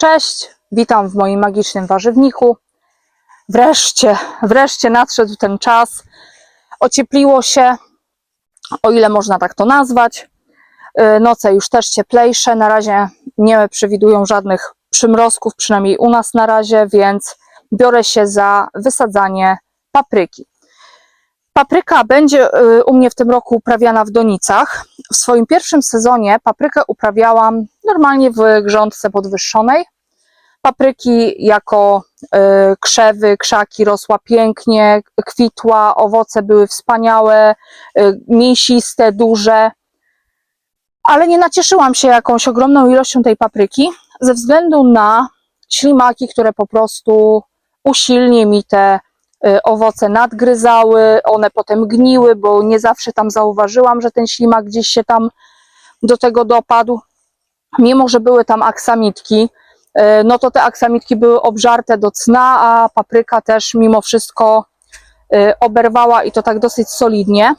Cześć, witam w moim magicznym warzywniku. Wreszcie, wreszcie nadszedł ten czas. Ociepliło się, o ile można tak to nazwać. Yy, Noce już też cieplejsze. Na razie nie przewidują żadnych przymrozków, przynajmniej u nas na razie, więc biorę się za wysadzanie papryki. Papryka będzie yy, u mnie w tym roku uprawiana w donicach. W swoim pierwszym sezonie paprykę uprawiałam normalnie w grządce podwyższonej. Papryki jako y, krzewy, krzaki rosła pięknie, kwitła, owoce były wspaniałe, y, mięsiste, duże. Ale nie nacieszyłam się jakąś ogromną ilością tej papryki ze względu na ślimaki, które po prostu usilnie mi te y, owoce nadgryzały, one potem gniły, bo nie zawsze tam zauważyłam, że ten ślimak gdzieś się tam do tego dopadł. Mimo, że były tam aksamitki, y, no to te aksamitki były obżarte do cna, a papryka też mimo wszystko y, oberwała i to tak dosyć solidnie.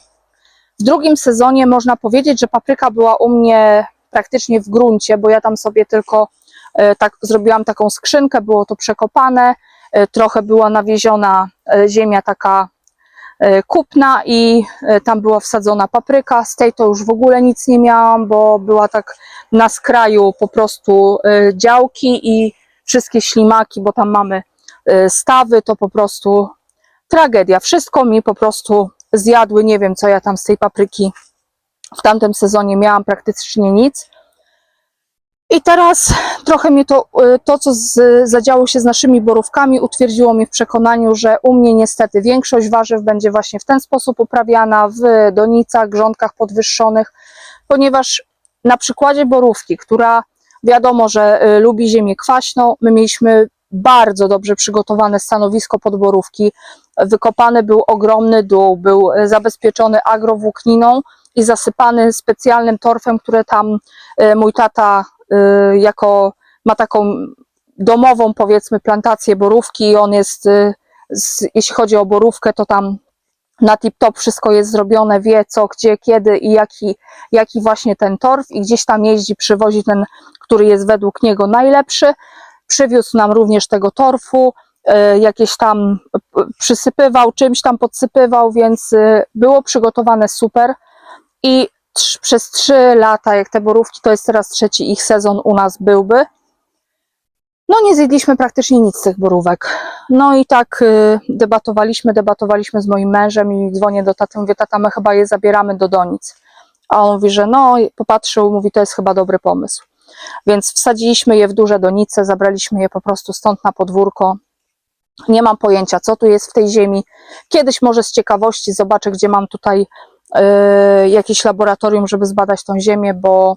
W drugim sezonie można powiedzieć, że papryka była u mnie praktycznie w gruncie, bo ja tam sobie tylko y, tak zrobiłam taką skrzynkę, było to przekopane, trochę była nawieziona ziemia taka kupna i y, tam była wsadzona papryka. Z tej to już w ogóle nic nie miałam, bo była tak na skraju po prostu y, działki i wszystkie ślimaki, bo tam mamy stawy, to po prostu tragedia. Wszystko mi po prostu zjadły. Nie wiem, co ja tam z tej papryki w tamtym sezonie miałam praktycznie nic. I teraz trochę mnie to, y, to co z, zadziało się z naszymi borówkami, utwierdziło mnie w przekonaniu, że u mnie niestety większość warzyw będzie właśnie w ten sposób uprawiana w donicach, grządkach podwyższonych, ponieważ na przykładzie borówki, która wiadomo, że y, lubi ziemię kwaśną, my mieliśmy bardzo dobrze przygotowane stanowisko pod borówki. Wykopany był ogromny dół, był y, zabezpieczony agrowłókniną i zasypany specjalnym torfem, które tam mój tata jako ma taką domową powiedzmy plantację borówki i on jest, y, z, jeśli chodzi o borówkę, to tam na tip-top wszystko jest zrobione, wie co, gdzie, kiedy i jaki, jaki właśnie ten torf i gdzieś tam jeździ, przywozi ten, który jest według niego najlepszy. Przywiózł nam również tego torfu, y, jakieś tam y, przysypywał, czymś tam podsypywał, więc y, było przygotowane super i przez trzy lata, jak te borówki, to jest teraz trzeci ich sezon u nas byłby, no nie zjedliśmy praktycznie nic z tych borówek. No i tak y, debatowaliśmy, debatowaliśmy z moim mężem i dzwonię do taty, mówię, tata, my chyba je zabieramy do donic. A on mówi, że no, popatrzył, mówi, to jest chyba dobry pomysł. Więc wsadziliśmy je w duże donice, zabraliśmy je po prostu stąd na podwórko. Nie mam pojęcia, co tu jest w tej ziemi. Kiedyś może z ciekawości zobaczę, gdzie mam tutaj jakieś laboratorium, żeby zbadać tą ziemię, bo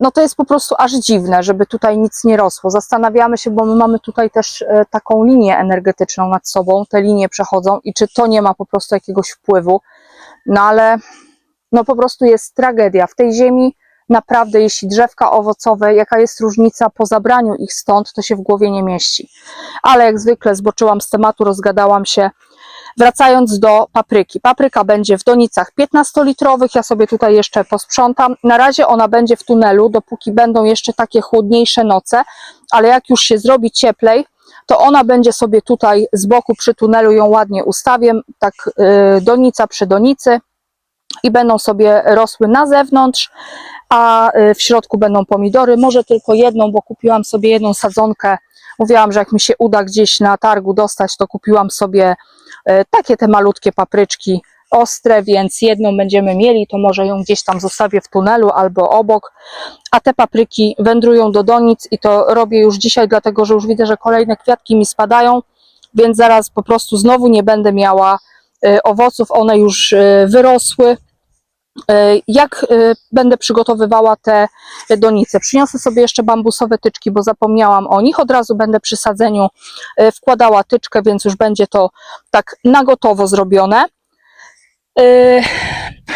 no to jest po prostu aż dziwne, żeby tutaj nic nie rosło. Zastanawiamy się, bo my mamy tutaj też e, taką linię energetyczną nad sobą, te linie przechodzą i czy to nie ma po prostu jakiegoś wpływu. No ale no po prostu jest tragedia. W tej ziemi naprawdę, jeśli drzewka owocowe, jaka jest różnica po zabraniu ich stąd, to się w głowie nie mieści. Ale jak zwykle zboczyłam z tematu, rozgadałam się. Wracając do papryki. Papryka będzie w donicach 15-litrowych, ja sobie tutaj jeszcze posprzątam. Na razie ona będzie w tunelu, dopóki będą jeszcze takie chłodniejsze noce, ale jak już się zrobi cieplej, to ona będzie sobie tutaj z boku przy tunelu, ją ładnie ustawię, tak yy, donica przy donicy i będą sobie rosły na zewnątrz, a y, w środku będą pomidory. Może tylko jedną, bo kupiłam sobie jedną sadzonkę. Mówiłam, że jak mi się uda gdzieś na targu dostać, to kupiłam sobie e, takie te malutkie papryczki ostre, więc jedną będziemy mieli, to może ją gdzieś tam zostawię w tunelu albo obok, a te papryki wędrują do donic i to robię już dzisiaj, dlatego że już widzę, że kolejne kwiatki mi spadają, więc zaraz po prostu znowu nie będę miała e, owoców, one już e, wyrosły. E, Jak e, będę przygotowywała te donice? Przyniosę sobie jeszcze bambusowe tyczki, bo zapomniałam o nich. Od razu będę przy sadzeniu e, wkładała tyczkę, więc już będzie to tak na gotowo zrobione.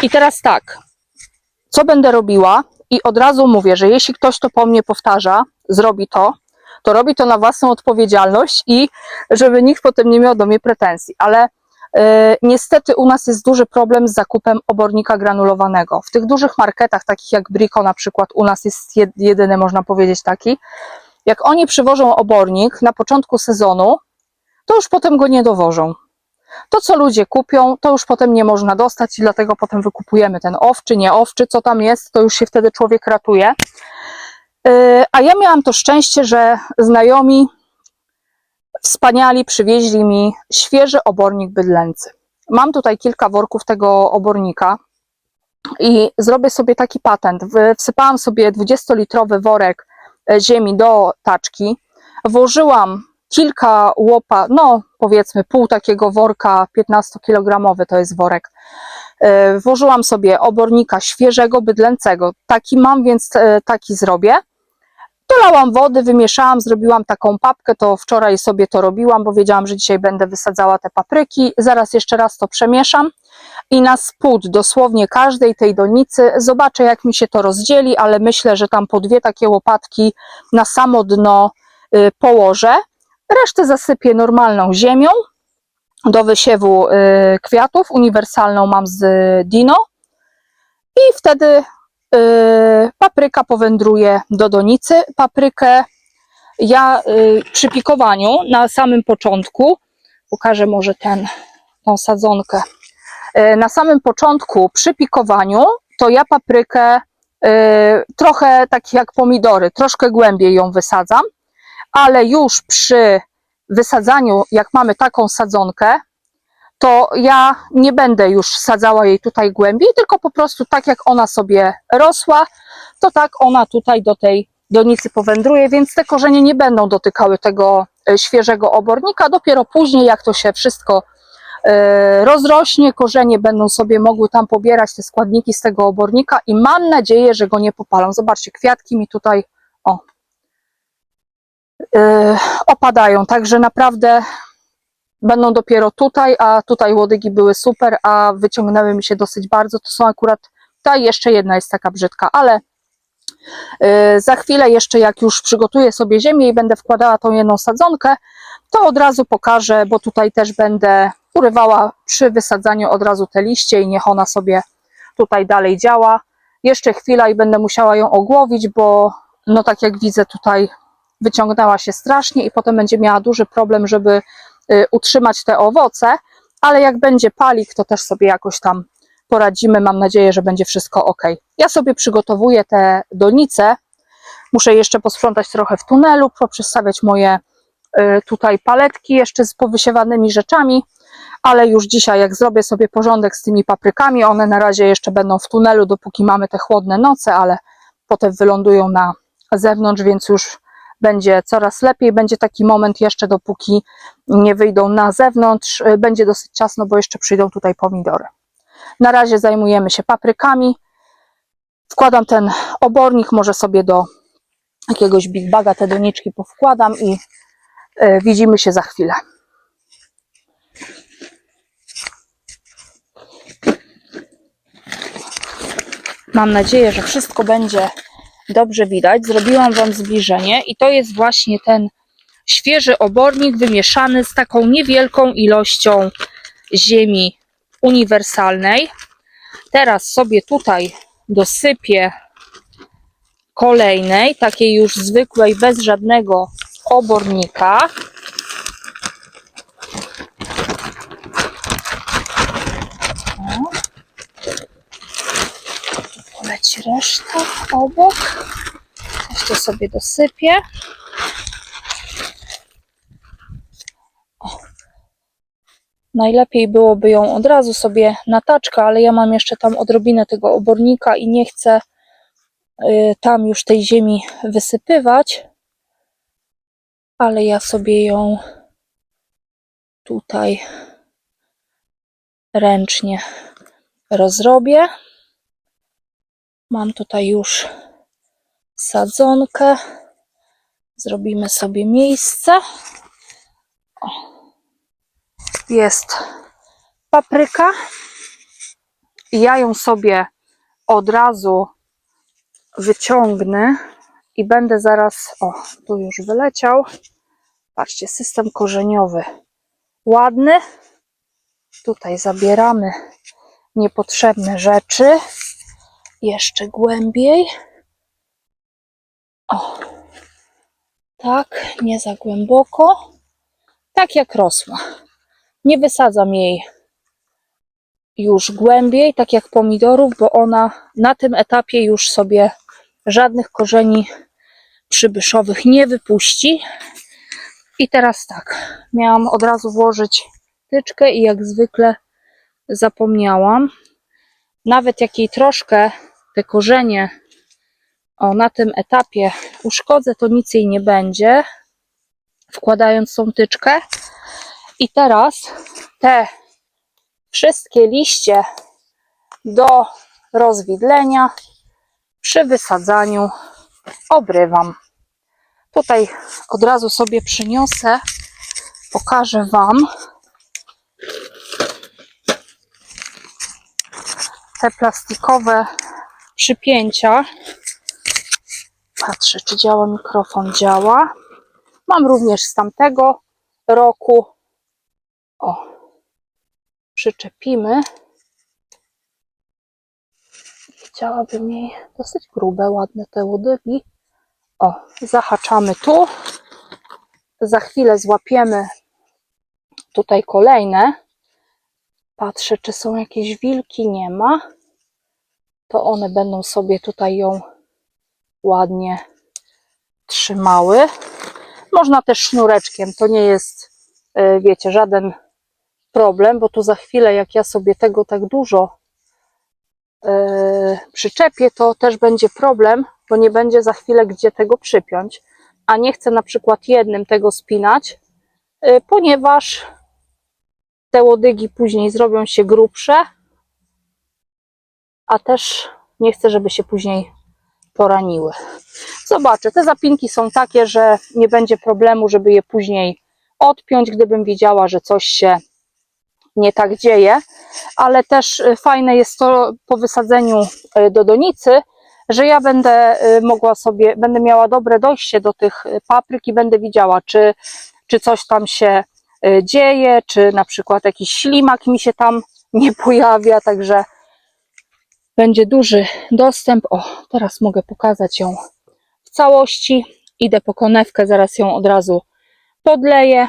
I teraz tak, co będę robiła? I od razu mówię, że jeśli ktoś to po mnie powtarza, zrobi to, to robi to na własną odpowiedzialność i żeby nikt potem nie miał do mnie pretensji. Ale Niestety u nas jest duży problem z zakupem obornika granulowanego. W tych dużych marketach, takich jak Brico na przykład, u nas jest jed- jedyny, można powiedzieć, taki. Jak oni przywożą obornik na początku sezonu, to już potem go nie dowożą. To, co ludzie kupią, to już potem nie można dostać i dlatego potem wykupujemy ten owczy, nie owczy, co tam jest, to już się wtedy człowiek ratuje. Yy, A ja miałam to szczęście, że znajomi wspaniali przywieźli mi świeży obornik bydlęcy. Mam tutaj kilka worków tego obornika i zrobię sobie taki patent. Wsypałam sobie 20-litrowy worek e, ziemi do taczki, włożyłam kilka łopa, no powiedzmy pół takiego worka 15-kilogramowy to jest worek. E, Włożyłam sobie obornika świeżego, bydlęcego. Taki mam, więc e, taki zrobię. Dolałam wody, wymieszałam, zrobiłam taką papkę, to wczoraj sobie to robiłam, bo wiedziałam, że dzisiaj będę wysadzała te papryki. Zaraz jeszcze raz to przemieszam i na spód dosłownie każdej tej donicy zobaczę, jak mi się to rozdzieli, ale myślę, że tam po dwie takie łopatki na samo dno y, położę. Resztę zasypię normalną ziemią do wysiewu y, kwiatów. Uniwersalną mam z Dino i wtedy papryka powędruje do donicy. Paprykę ja y, przy pikowaniu na samym początku, pokażę może ten, tą sadzonkę. Y, Na samym początku przy pikowaniu to ja paprykę y, trochę tak jak pomidory, troszkę głębiej ją wysadzam, ale już przy wysadzaniu, jak mamy taką sadzonkę, to ja nie będę już sadzała jej tutaj głębiej, tylko po prostu tak jak ona sobie rosła, to tak ona tutaj do tej donicy powędruje, więc te korzenie nie będą dotykały tego e, świeżego obornika. Dopiero później, jak to się wszystko e, rozrośnie, korzenie będą sobie mogły tam pobierać te składniki z tego obornika i mam nadzieję, że go nie popalą. Zobaczcie, kwiatki mi tutaj o, e, opadają, także naprawdę będą dopiero tutaj, a tutaj łodygi były super, a wyciągnęły mi się dosyć bardzo. To są akurat, ta jeszcze jedna jest taka brzydka, ale yy, za chwilę jeszcze jak już przygotuję sobie ziemię i będę wkładała tą jedną sadzonkę, to od razu pokażę, bo tutaj też będę urywała przy wysadzaniu od razu te liście i niech ona sobie tutaj dalej działa. Jeszcze chwila i będę musiała ją ogłowić, bo no tak jak widzę tutaj wyciągnęła się strasznie i potem będzie miała duży problem, żeby y, utrzymać te owoce, ale jak będzie palik, to też sobie jakoś tam poradzimy. Mam nadzieję, że będzie wszystko ok. Ja sobie przygotowuję te donice. Muszę jeszcze posprzątać trochę w tunelu, poprzestawiać moje y, tutaj paletki jeszcze z powysiewanymi rzeczami, ale już dzisiaj jak zrobię sobie porządek z tymi paprykami, one na razie jeszcze będą w tunelu, dopóki mamy te chłodne noce, ale potem wylądują na zewnątrz, więc już będzie coraz lepiej. Będzie taki moment jeszcze, dopóki nie wyjdą na zewnątrz. Y, Będzie dosyć ciasno, bo jeszcze przyjdą tutaj pomidory. Na razie zajmujemy się paprykami. Wkładam ten obornik, może sobie do jakiegoś big baga te doniczki powkładam i y, widzimy się za chwilę. Mam nadzieję, że wszystko będzie dobrze widać. Zrobiłam Wam zbliżenie i to jest właśnie ten świeży obornik wymieszany z taką niewielką ilością ziemi uniwersalnej. Teraz sobie tutaj dosypię kolejnej, takiej już zwykłej, bez żadnego obornika. O. Poleci reszta obok. Jeszcze sobie dosypię. O. Najlepiej byłoby ją od razu sobie na taczkę, ale ja mam jeszcze tam odrobinę tego obornika i nie chcę y, tam już tej ziemi wysypywać. Ale ja sobie ją tutaj ręcznie rozrobię. Mam tutaj już sadzonkę. Zrobimy sobie miejsce. O. Jest papryka. Ja ją sobie od razu wyciągnę i będę zaraz. O, tu już wyleciał. Patrzcie, system korzeniowy ładny. Tutaj zabieramy niepotrzebne rzeczy jeszcze głębiej. O, tak, nie za głęboko, tak jak rosła. Nie wysadzam jej już głębiej, tak jak pomidorów, bo ona na tym etapie już sobie żadnych korzeni przybyszowych nie wypuści. I teraz tak, miałam od razu włożyć tyczkę i jak zwykle zapomniałam. Nawet jak jej troszkę te korzenie o, na tym etapie uszkodzę, to nic jej nie będzie, wkładając tą tyczkę. I teraz te wszystkie liście do rozwidlenia przy wysadzaniu obrywam. Tutaj od razu sobie przyniosę, pokażę Wam te plastikowe przypięcia. Patrzę, czy działa mikrofon. Działa. Mam również z tamtego roku. O, przyczepimy. Chciałabym mieć dosyć grube, ładne te łodygi. O, zahaczamy tu. Za chwilę złapiemy tutaj kolejne. Patrzę, czy są jakieś wilki. Nie ma. To one będą sobie tutaj ją ładnie trzymały. Można też sznureczkiem, to nie jest, y, wiecie, żaden problem, bo tu za chwilę, jak ja sobie tego tak dużo yy, przyczepię, to też będzie problem, bo nie będzie za chwilę gdzie tego przypiąć. A nie chcę na przykład jednym tego spinać, yy, ponieważ te łodygi później zrobią się grubsze, a też nie chcę, żeby się później poraniły. Zobaczę, te zapinki są takie, że nie będzie problemu, żeby je później odpiąć, gdybym widziała, że coś się nie tak dzieje, ale też y, fajne jest to po wysadzeniu y, do donicy, że ja będę y, mogła sobie, będę miała dobre dojście do tych papryk i będę widziała, czy, czy coś tam się dzieje, czy na przykład jakiś ślimak mi się tam nie pojawia, także będzie duży dostęp. O, teraz mogę pokazać ją w całości. Idę po konewkę, zaraz ją od razu podleję.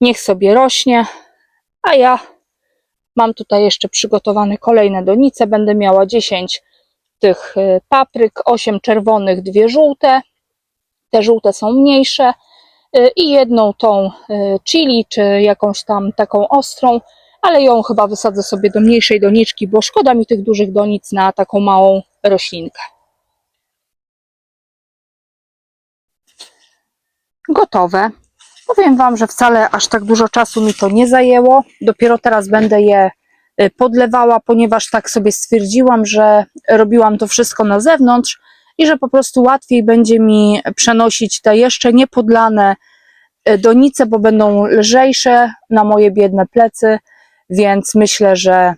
Niech sobie rośnie. A ja mam tutaj jeszcze przygotowane kolejne donice. Będę miała 10 tych y, papryk, 8 czerwonych, dwie żółte. Te żółte są mniejsze. y, I jedną tą y, chili, czy jakąś tam taką ostrą, ale ją chyba wysadzę sobie do mniejszej doniczki, bo szkoda mi tych dużych donic na taką małą roślinkę. Gotowe. Powiem Wam, że wcale aż tak dużo czasu mi to nie zajęło. Dopiero teraz będę je y, podlewała, ponieważ tak sobie stwierdziłam, że robiłam to wszystko na zewnątrz i że po prostu łatwiej będzie mi przenosić te jeszcze niepodlane y, donice, bo będą lżejsze na moje biedne plecy, więc myślę, że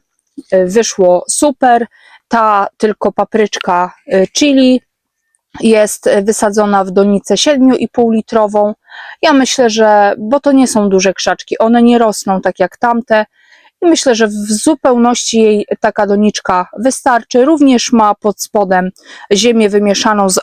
y, wyszło super. Ta tylko papryczka chili jest wysadzona w donicę 7,5 litrową. Ja myślę, że, bo to nie są duże krzaczki, one nie rosną tak jak tamte. I myślę, że w zupełności jej taka doniczka wystarczy. Również ma pod spodem ziemię wymieszaną z,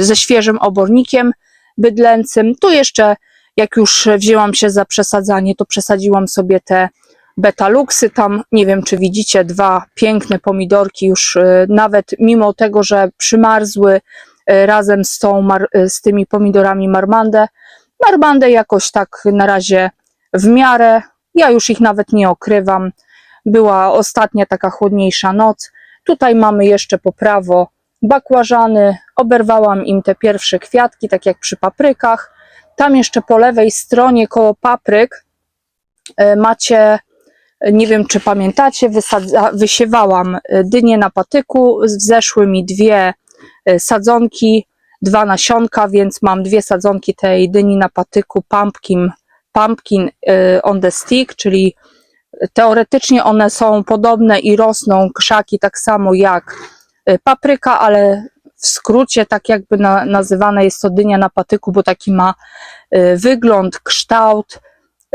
ze świeżym obornikiem bydlęcym. Tu jeszcze, jak już wzięłam się za przesadzanie, to przesadziłam sobie te betaluksy. Tam nie wiem, czy widzicie, dwa piękne pomidorki, już y, nawet mimo tego, że przymarzły, y, razem z, tą, z tymi pomidorami marmandę. Marmandę jakoś tak na razie w miarę. Ja już ich nawet nie okrywam. Była ostatnia taka chłodniejsza noc. Tutaj mamy jeszcze po prawo bakłażany. Oberwałam im te pierwsze kwiatki, tak jak przy paprykach. Tam jeszcze po lewej stronie koło papryk y, macie nie wiem, czy pamiętacie, wysadza, wysiewałam dynię na patyku, wzeszły mi dwie sadzonki, dwa nasionka, więc mam dwie sadzonki tej dyni na patyku pumpkin, pumpkin on the stick, czyli teoretycznie one są podobne i rosną krzaki tak samo jak papryka, ale w skrócie tak jakby na, nazywane jest to dynia na patyku, bo taki ma wygląd, kształt,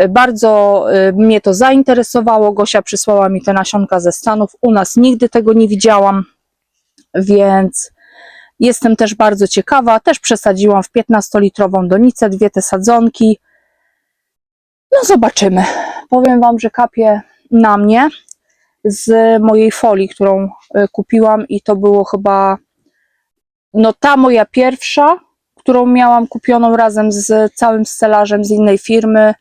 bardzo y, mnie to zainteresowało. Gosia przysłała mi te nasionka ze Stanów. U nas nigdy tego nie widziałam, więc Jestem też bardzo ciekawa, też przesadziłam w 15-litrową donicę, dwie te sadzonki. No zobaczymy. Powiem Wam, że kapie na mnie z mojej folii, którą y, kupiłam i to było chyba no ta moja pierwsza, którą miałam kupioną razem z całym stelażem z innej firmy,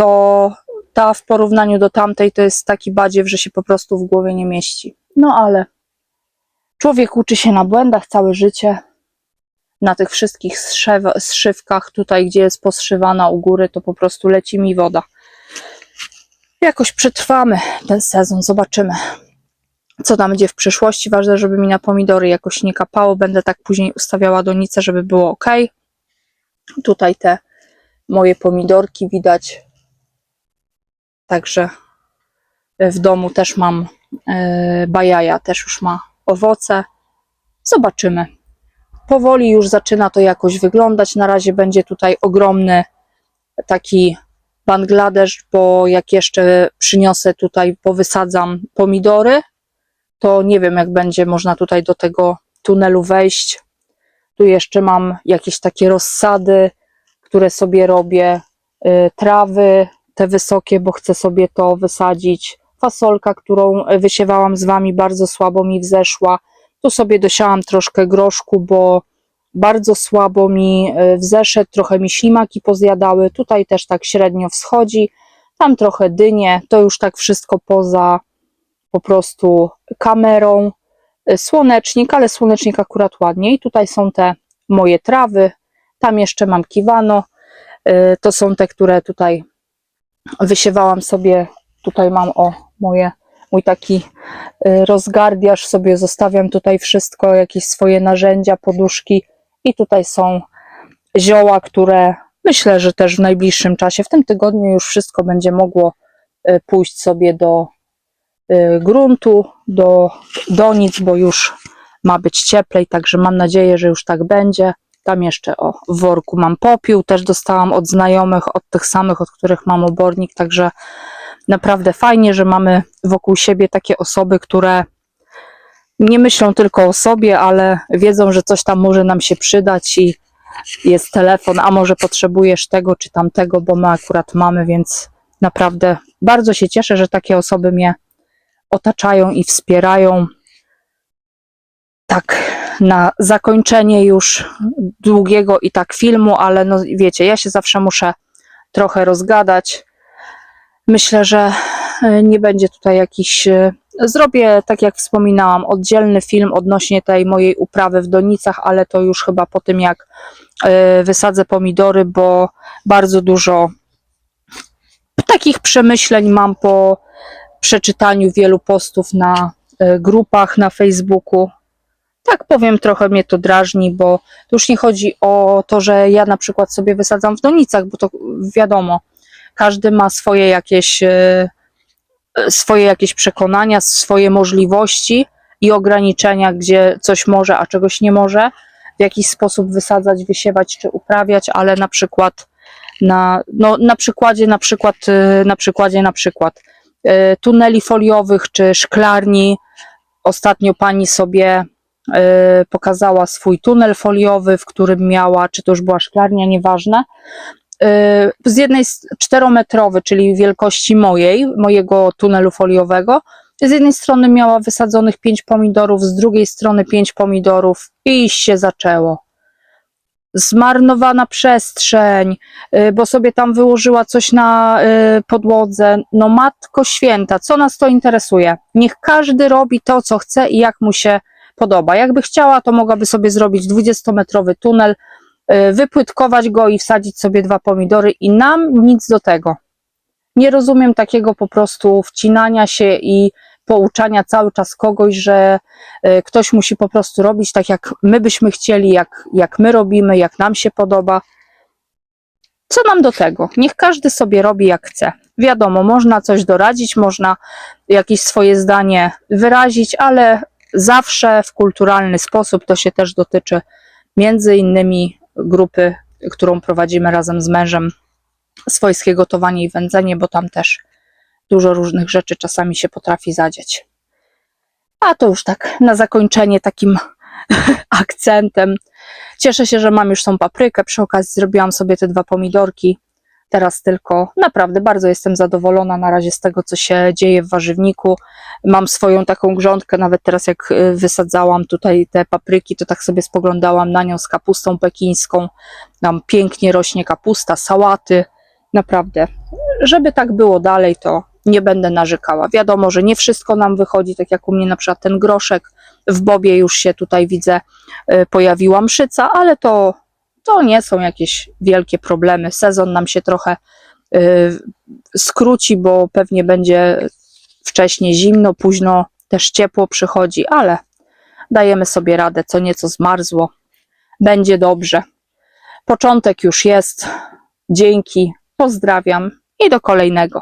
to ta w porównaniu do tamtej to jest taki badziew, że się po prostu w głowie nie mieści. No ale człowiek uczy się na błędach całe życie. Na tych wszystkich zszywkach, tutaj gdzie jest poszywana u góry, to po prostu leci mi woda. Jakoś przetrwamy ten sezon, zobaczymy co tam będzie w przyszłości. Ważne, żeby mi na pomidory jakoś nie kapało. Będę tak później ustawiała donicę, żeby było ok. Tutaj te moje pomidorki widać. Także w domu też mam e, bajaja, też już ma owoce. Zobaczymy. Powoli już zaczyna to jakoś wyglądać. Na razie będzie tutaj ogromny taki Bangladesz, bo jak jeszcze przyniosę tutaj, powysadzam pomidory, to nie wiem, jak będzie można tutaj do tego tunelu wejść. Tu jeszcze mam jakieś takie rozsady, które sobie robię, y, trawy te wysokie, bo chcę sobie to wysadzić. Fasolka, którą wysiewałam z wami, bardzo słabo mi wzeszła. Tu sobie dosiałam troszkę groszku, bo bardzo słabo mi y, wzeszedł, trochę mi ślimaki pozjadały. Tutaj też tak średnio wschodzi. Tam trochę dynie, to już tak wszystko poza po prostu kamerą. Y, Słonecznik, ale słonecznik akurat ładniej. Tutaj są te moje trawy. Tam jeszcze mam kiwano. Y, To są te, które tutaj wysiewałam sobie. Tutaj mam o moje, mój taki y, rozgardiaż. Sobie zostawiam tutaj wszystko, jakieś swoje narzędzia, poduszki. I tutaj są zioła, które myślę, że też w najbliższym czasie, w tym tygodniu już wszystko będzie mogło y, pójść sobie do y, gruntu, do donic, bo już ma być cieplej, także mam nadzieję, że już tak będzie. Tam jeszcze o w worku mam popiół, też dostałam od znajomych, od tych samych, od których mam obornik, także naprawdę fajnie, że mamy wokół siebie takie osoby, które nie myślą tylko o sobie, ale wiedzą, że coś tam może nam się przydać i jest telefon, a może potrzebujesz tego czy tamtego, bo my akurat mamy, więc naprawdę bardzo się cieszę, że takie osoby mnie otaczają i wspierają. Tak, na zakończenie już długiego i tak filmu, ale no wiecie, ja się zawsze muszę trochę rozgadać. Myślę, że e, nie będzie tutaj jakiś. e, Zrobię, tak jak wspominałam, oddzielny film odnośnie tej mojej uprawy w donicach, ale to już chyba po tym, jak e, wysadzę pomidory, bo bardzo dużo takich przemyśleń mam po przeczytaniu wielu postów na grupach na Facebooku. Tak powiem, trochę mnie to drażni, bo już nie chodzi o to, że ja na przykład sobie wysadzam w donicach, bo to wiadomo, każdy ma swoje jakieś, e, swoje jakieś przekonania, swoje możliwości i ograniczenia, gdzie coś może, a czegoś nie może, w jakiś sposób wysadzać, wysiewać czy uprawiać, ale na przykład na, no, na przykładzie, na przykład, e, na przykładzie, na przykład e, tuneli foliowych czy szklarni. Ostatnio pani sobie pokazała swój tunel foliowy, w którym miała, czy to już była szklarnia, nieważne. E, Z jednej czterometrowy, czyli wielkości mojej, mojego tunelu foliowego. Z jednej strony miała wysadzonych pięć pomidorów, z drugiej strony pięć pomidorów i się zaczęło. Zmarnowana przestrzeń, y, bo sobie tam wyłożyła coś na y, podłodze. No matko święta, co nas to interesuje? Niech każdy robi to, co chce i jak mu się podoba. Jakby chciała, to mogłaby sobie zrobić 20-metrowy tunel, y, wypłytkować go i wsadzić sobie dwa pomidory i nam nic do tego. Nie rozumiem takiego po prostu wcinania się i pouczania cały czas kogoś, że y, ktoś musi po prostu robić tak, jak my byśmy chcieli, jak, jak my robimy, jak nam się podoba. Co nam do tego? Niech każdy sobie robi jak chce. Wiadomo, można coś doradzić, można jakieś swoje zdanie wyrazić, ale zawsze w kulturalny sposób. To się też dotyczy między innymi grupy, którą prowadzimy razem z mężem, swojskie gotowanie i wędzenie, bo tam też dużo różnych rzeczy czasami się potrafi zadzieć. A to już tak na zakończenie takim akcentem. Cieszę się, że mam już tą paprykę. Przy okazji zrobiłam sobie te dwa pomidorki. Teraz tylko naprawdę bardzo jestem zadowolona na razie z tego, co się dzieje w warzywniku. Mam swoją taką grządkę, nawet teraz jak y, wysadzałam tutaj te papryki, to tak sobie spoglądałam na nią z kapustą pekińską. Tam pięknie rośnie kapusta, sałaty. Naprawdę, żeby tak było dalej, to nie będę narzekała. Wiadomo, że nie wszystko nam wychodzi, tak jak u mnie na przykład ten groszek. W bobie już się tutaj widzę, y, pojawiła mszyca, ale to, to nie są jakieś wielkie problemy. Sezon nam się trochę y, skróci, bo pewnie będzie wcześniej zimno, późno też ciepło przychodzi, ale dajemy sobie radę, co nieco zmarzło. Będzie dobrze. Początek już jest. Dzięki, pozdrawiam i do kolejnego.